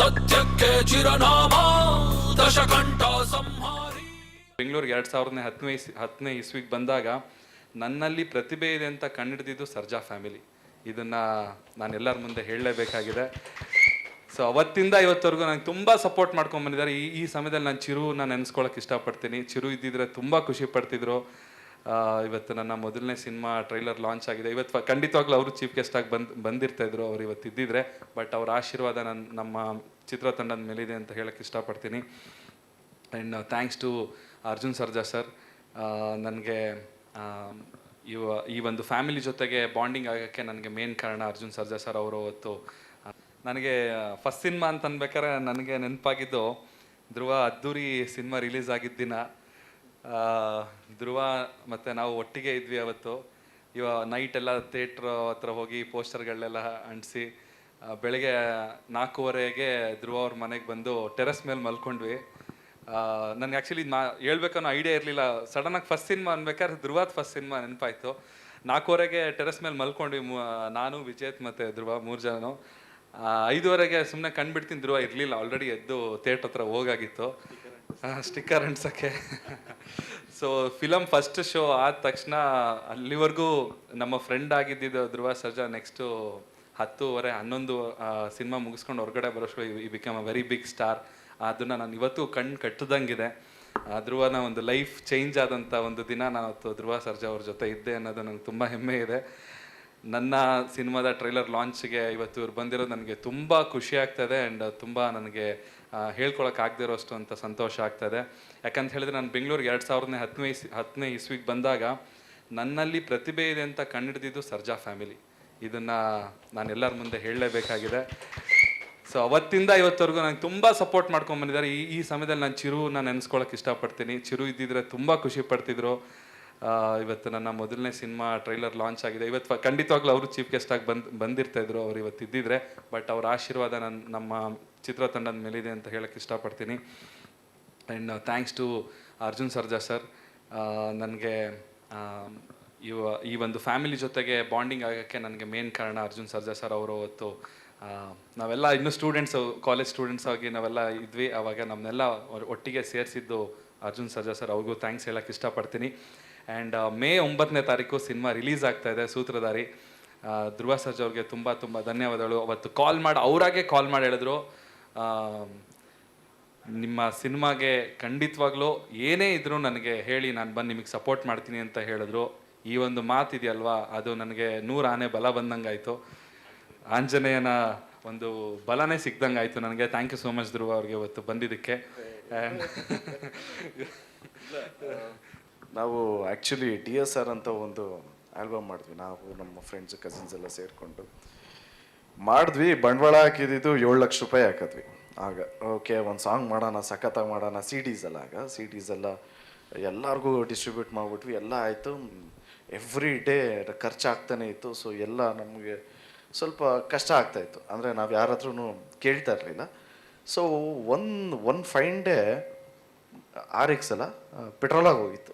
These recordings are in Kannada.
ಸತ್ಯಕ್ಕೆ ಚಿರನಾಮ, ದಶಕಂಠ ಸಂಹಾರಿ. ಬೆಂಗಳೂರಿಗೆ ಎರಡು ಸಾವಿರದ ಹತ್ತನೇ ಹತ್ತನೇ ಇಸ್ವಿಗೆ ಬಂದಾಗ ನನ್ನಲ್ಲಿ ಪ್ರತಿಭೆ ಇದೆ ಅಂತ ಕಂಡಿಡ್ದಿದ್ದು ಸರ್ಜಾ ಫ್ಯಾಮಿಲಿ. ಇದನ್ನು ನಾನು ಎಲ್ಲರ ಮುಂದೆ ಹೇಳಲೇಬೇಕಾಗಿದೆ. ಸೊ ಅವತ್ತಿಂದ ಇವತ್ತವರೆಗೂ ನಂಗೆ ತುಂಬ ಸಪೋರ್ಟ್ ಮಾಡ್ಕೊಂಡು ಬಂದಿದ್ದಾರೆ. ಈ ಈ ಸಮಯದಲ್ಲಿ ನಾನು ಚಿರು ನಾನು ನೆನೆಸ್ಕೊಳಕ್ಕೆ ಇಷ್ಟಪಡ್ತೀನಿ. ಚಿರು ಇದ್ದಿದ್ರೆ ತುಂಬ ಖುಷಿ ಪಡ್ತಿದ್ರು. ಇವತ್ತು ನನ್ನ ಮೊದಲನೇ ಸಿನಿಮಾ ಟ್ರೈಲರ್ ಲಾಂಚ್ ಆಗಿದೆ. ಇವತ್ತು ಖಂಡಿತವಾಗ್ಲೂ ಅವರು ಚೀಫ್ ಗೆಸ್ಟಾಗಿ ಬಂದು ಬಂದಿರ್ತಾ ಇದ್ರು ಅವ್ರು ಇವತ್ತು ಇದ್ದಿದ್ರೆ. ಬಟ್ ಅವ್ರ ಆಶೀರ್ವಾದ ನನ್ನ ನಮ್ಮ ಚಿತ್ರತಂಡದ ಮೇಲಿದೆ ಅಂತ ಹೇಳಕ್ಕೆ ಇಷ್ಟಪಡ್ತೀನಿ. And thanks to Arjun Sarja sir ನನಗೆ ಇವ ಈ ಒಂದು ಫ್ಯಾಮಿಲಿ ಜೊತೆಗೆ ಬಾಂಡಿಂಗ್ ಆಗೋಕ್ಕೆ ನನಗೆ ಮೇನ್ ಕಾರಣ ಅರ್ಜುನ್ ಸರ್ಜಾ ಸರ್ ಅವರು ಅವತ್ತು ನನಗೆ ಫಸ್ಟ್ ಸಿನಿಮಾ ಅಂತ ಅನ್ಬೇಕಾದ್ರೆ ನನಗೆ ನೆನಪಾಗಿದ್ದು ಧ್ರುವ ಅದ್ದೂರಿ ಸಿನಿಮಾ ರಿಲೀಸ್ ಆಗಿದ್ದ ದಿನ. ಧ್ರುವ ಮತ್ತು ನಾವು ಒಟ್ಟಿಗೆ ಇದ್ವಿ ಅವತ್ತು. ಇವ ನೈಟ್ ಎಲ್ಲ ಥಿಯೇಟ್ರ್ ಹತ್ರ ಹೋಗಿ ಪೋಸ್ಟರ್ಗಳನ್ನೆಲ್ಲ ಅಂಟಿಸಿ ಬೆಳಗ್ಗೆ ನಾಲ್ಕೂವರೆಗೆ ಧ್ರುವ ಅವ್ರ ಮನೆಗೆ ಬಂದು ಟೆರೆಸ್ ಮೇಲೆ ಮಲ್ಕೊಂಡ್ವಿ. ನನಗೆ ಆ್ಯಕ್ಚುಲಿ ನಾ ಹೇಳ್ಬೇಕನ್ನೋ ಐಡಿಯಾ ಇರಲಿಲ್ಲ. ಸಡನ್ನಾಗಿ ಫಸ್ಟ್ ಸಿನಿಮಾ ಅನ್ಬೇಕಾದ್ರೆ ಧ್ರುವದ ಫಸ್ಟ್ ಸಿನಿಮಾ ನೆನಪಾಯ್ತು. ನಾಲ್ಕೂವರೆಗೆ ಟೆರೆಸ್ ಮೇಲೆ ಮಲ್ಕೊಂಡ್ವಿ ನಾನು, ವಿಜೇತ್ ಮತ್ತು ಧ್ರುವ ಮೂರು ಜನ ಐದುವರೆಗೆ ಸುಮ್ಮನೆ ಕಂಡುಬಿಡ್ತೀನಿ ಧ್ರುವ ಇರಲಿಲ್ಲ. ಆಲ್ರೆಡಿ ಎದ್ದು ಥಿಯೇಟ್ರ್ ಹತ್ರ ಹೋಗಾಗಿತ್ತು. ಸ್ಟಿಕ್ಕರ್ ಅಂಟ್ಸೋಕ್ಕೆ ಸೊ ಫಿಲಮ್ ಫಸ್ಟ್ ಶೋ ಆದ ತಕ್ಷಣ ಅಲ್ಲಿವರೆಗೂ ನಮ್ಮ ಫ್ರೆಂಡ್ ಆಗಿದ್ದಿದ್ದು ಧ್ರುವ, ಸರ್ಜಾ ನೆಕ್ಸ್ಟು ಹತ್ತುವರೆ, ಹನ್ನೊಂದು ಸಿನಿಮಾ ಮುಗಿಸ್ಕೊಂಡು ಹೊರಗಡೆ ಬರೋಷ್ಟು ಈ become a very big star ಅದನ್ನು ನಾನು ಇವತ್ತು ಕಣ್ಣು ಕಟ್ಟದಂಗಿದೆ. ಧ್ರುವನ ಒಂದು ಲೈಫ್ ಚೇಂಜ್ ಆದಂಥ ಒಂದು ದಿನ ನಾನು ಧ್ರುವ, ಸರ್ಜಾ ಅವ್ರ ಜೊತೆ ಇದ್ದೆ ಅನ್ನೋದು ನನಗೆ ತುಂಬ ಹೆಮ್ಮೆ ಇದೆ. ನನ್ನ ಸಿನಿಮಾದ ಟ್ರೈಲರ್ ಲಾಂಚ್ಗೆ ಇವತ್ತು ಇವ್ರು ಬಂದಿರೋದು ನನಗೆ ತುಂಬ ಖುಷಿ ಆಗ್ತದೆ ಆ್ಯಂಡ್ ತುಂಬ ನನಗೆ ಹೇಳ್ಕೊಳಕ್ಕೆ ಇರೋಷ್ಟು ಅಂತ ಸಂತೋಷ ಆಗ್ತದೆ. ಯಾಕಂತ ಹೇಳಿದ್ರೆ ನಾನು ಬೆಂಗಳೂರಿಗೆ ಎರಡು ಸಾವಿರದ ಹತ್ತನೇ ಇಸ್, ಹತ್ತನೇ ಇಸ್ವಿಗೆ ಬಂದಾಗ ನನ್ನಲ್ಲಿ ಪ್ರತಿಭೆ ಇದೆ ಅಂತ ಕಂಡುಹಿಡಿದಿದ್ದು ಸರ್ಜಾ ಫ್ಯಾಮಿಲಿ. ಇದನ್ನು ನಾನು ಎಲ್ಲರ ಮುಂದೆ ಹೇಳಲೇಬೇಕಾಗಿದೆ. ಸೊ ಅವತ್ತಿಂದ ಇವತ್ತವರೆಗೂ ನನಗೆ ತುಂಬ ಸಪೋರ್ಟ್ ಮಾಡ್ಕೊಂಡು ಬಂದಿದ್ದಾರೆ. ಈ ಈ ಸಮಯದಲ್ಲಿ ನಾನು ಚಿರುನ ನೆನೆಸ್ಕೊಳಕ್ಕೆ ಇಷ್ಟಪಡ್ತೀನಿ. ಚಿರು ಇದ್ದಿದ್ರೆ ತುಂಬ ಖುಷಿ ಪಡ್ತಿದ್ರು. ಇವತ್ತು ನನ್ನ ಮೊದಲನೇ ಸಿನಿಮಾ ಟ್ರೈಲರ್ ಲಾಂಚ್ ಆಗಿದೆ. ಇವತ್ತು ಖಂಡಿತವಾಗ್ಲೂ ಅವರು ಚೀಫ್ ಗೆಸ್ಟಾಗಿ ಬಂದು ಬಂದಿರ್ತಾ ಇದ್ರು ಅವ್ರು ಇವತ್ತು ಇದ್ದಿದ್ರೆ ಬಟ್ ಅವ್ರ ಆಶೀರ್ವಾದ ನನ್ನ ನಮ್ಮ ಚಿತ್ರತಂಡದ ಮೇಲಿದೆ ಅಂತ ಹೇಳಕ್ಕೆ ಇಷ್ಟಪಡ್ತೀನಿ. And thanks to Arjun Sarja sir ನನಗೆ ಇವ ಈ ಒಂದು ಫ್ಯಾಮಿಲಿ ಜೊತೆಗೆ ಬಾಂಡಿಂಗ್ ಆಗೋಕ್ಕೆ ನನಗೆ ಮೇನ್ ಕಾರಣ ಅರ್ಜುನ್ ಸರ್ಜಾ ಸರ್ ಅವರು ಅವತ್ತು ನಾವೆಲ್ಲ ಇನ್ನೂ ಸ್ಟೂಡೆಂಟ್ಸು ಕಾಲೇಜ್ ಸ್ಟೂಡೆಂಟ್ಸ್ ಆಗಿ ನಾವೆಲ್ಲ ಇದ್ವಿ. ಆವಾಗ ನಮ್ಮನ್ನೆಲ್ಲ ಒಟ್ಟಿಗೆ ಸೇರಿಸಿದ್ದು ಅರ್ಜುನ್ ಸರ್ಜಾ ಸರ್, ಅವ್ರಿಗೂ ಥ್ಯಾಂಕ್ಸ್ ಹೇಳಕ್ಕೆ ಇಷ್ಟಪಡ್ತೀನಿ. ಆ್ಯಂಡ್ ಮೇ ಒಂಬತ್ತನೇ ತಾರೀಕು ಸಿನಿಮಾ ರಿಲೀಸ್ ಆಗ್ತಾ ಇದೆ ಸೂತ್ರಧಾರಿ. ಧ್ರುವ ಸರ್ಜಾ ಅವ್ರಿಗೆ ತುಂಬ ತುಂಬ ಧನ್ಯವಾದಗಳು. ಅವತ್ತು ಕಾಲ್ ಮಾಡಿ, ಅವರಾಗೆ ಕಾಲ್ ಮಾಡಿ ಹೇಳಿದ್ರು. ನಿಮ್ಮ ಸಿನಿಮಾಗೆ ಖಂಡಿತವಾಗ್ಲೂ ಏನೇ ಇದ್ರೂ ನನಗೆ ಹೇಳಿ ನಾನು ಬಂದು ನಿಮಗೆ ಸಪೋರ್ಟ್ ಮಾಡ್ತೀನಿ ಅಂತ ಹೇಳಿದ್ರು. ಈ ಒಂದು ಮಾತಿದೆಯಲ್ವಾ? ಅದು ನನಗೆ ನೂರು ಆನೆ ಬಲ ಬಂದಂಗಾಯಿತು. ಆಂಜನೇಯನ ಒಂದು ಬಲನೇ ಸಿಗ್ದಂಗೆ ಆಯಿತು ನನಗೆ. Thank you so much Dhruva ಅವ್ರಿಗೆ ಇವತ್ತು ಬಂದಿದ್ದಕ್ಕೆ. ನಾವು ಆ್ಯಕ್ಚುಲಿ ಡಿ ಎಸ್ ಆರ್ ಅಂತ ಒಂದು ಆಲ್ಬಮ್ ಮಾಡಿದ್ವಿ. ನಾವು ನಮ್ಮ ಫ್ರೆಂಡ್ಸ್ ಕಸಿನ್ಸ್ ಎಲ್ಲ ಸೇರಿಕೊಂಡು ಮಾಡಿದ್ವಿ. ಬಂಡವಾಳ ಹಾಕಿದ್ದು ಏಳು ಲಕ್ಷ ರೂಪಾಯಿ ಹಾಕಿದ್ವಿ. ಆಗ ಓಕೆ ಒಂದು ಸಾಂಗ್ ಮಾಡೋಣ, ಸಖತ್ತಾಗಿ ಮಾಡೋಣ ಸಿ ಡೀಸ್ ಎಲ್ಲ ಆಗ. ಸಿ ಡೀಸ್ ಎಲ್ಲ ಎಲ್ಲರಿಗೂ ಡಿಸ್ಟ್ರಿಬ್ಯೂಟ್ ಮಾಡಿಬಿಟ್ವಿ. ಎಲ್ಲ ಆಯಿತು. ಎವ್ರಿ ಡೇ ಖರ್ಚಾಗ್ತಾನೆ ಇತ್ತು. ಸೊ ಎಲ್ಲ ನಮಗೆ ಸ್ವಲ್ಪ ಕಷ್ಟ ಆಗ್ತಾಯಿತ್ತು ಅಂದರೆ ನಾವು ಯಾರ ಹತ್ರನೂ ಕೇಳ್ತಾ ಇರಲಿಲ್ಲ. So one one fine day R X ಅಲ್ಲ ಪೆಟ್ರೋಲಾಗಿ ಹೋಗಿತ್ತು.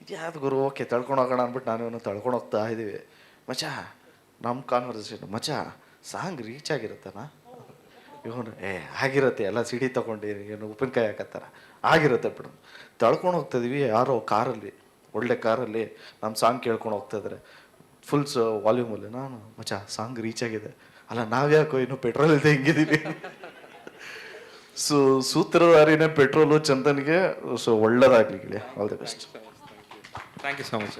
ಇದ್ಯಾವ್ದು ಗುರು, ಓಕೆ, ತಳ್ಕೊಂಡು ಹೋಗೋಣ ಅಂದ್ಬಿಟ್ಟು ನಾನು ತಳ್ಕೊಂಡು ಹೋಗ್ತಾ ಇದ್ದೀವಿ ಮಚಾ ನಮ್ಮ ಕಾನ್ವರ್ಸೇಷನ್ ಮಚಾ ಸಾಂಗ್ ರೀಚ್ ಆಗಿರುತ್ತಾನ? ಇವನು, ಏ, ಆಗಿರುತ್ತೆ, ಎಲ್ಲ ಸಿಡಿ ತೊಗೊಂಡು ಏನು ಉಪ್ಪಿನಕಾಯಿ ಹಾಕತ್ತಾರ. ಆಗಿರುತ್ತೆ ಬಿಡು. ತಳ್ಕೊಂಡು ಹೋಗ್ತಾ ಇದೀವಿ, ಯಾರೋ ಕಾರಲ್ಲಿ, ಒಳ್ಳೆ ಕಾರಲ್ಲಿ ನಮ್ಮ ಸಾಂಗ್ ಕೇಳ್ಕೊಂಡು ಹೋಗ್ತಾ ಫುಲ್ ಫುಲ್ಸ್ ವಾಲ್ಯೂಮಲ್ಲಿ ನಾನು ಮಚಾ ಸಾಂಗ್ ರೀಚ್ ಆಗಿದೆ. ಅಲ್ಲ, ನಾವ್ಯಾಕೋ ಇನ್ನು ಪೆಟ್ರೋಲ್ ಇಲ್ಲದೆ ಹಿಂಗಿದ್ದೀವಿ ಸೊ ಸೂತ್ರಧಾರಿನೇ ಪೆಟ್ರೋಲು ಚಂದನ್ಗೆ ಸೊ ಒಳ್ಳೇದಾಗ್ಲಿ all the best thank you so much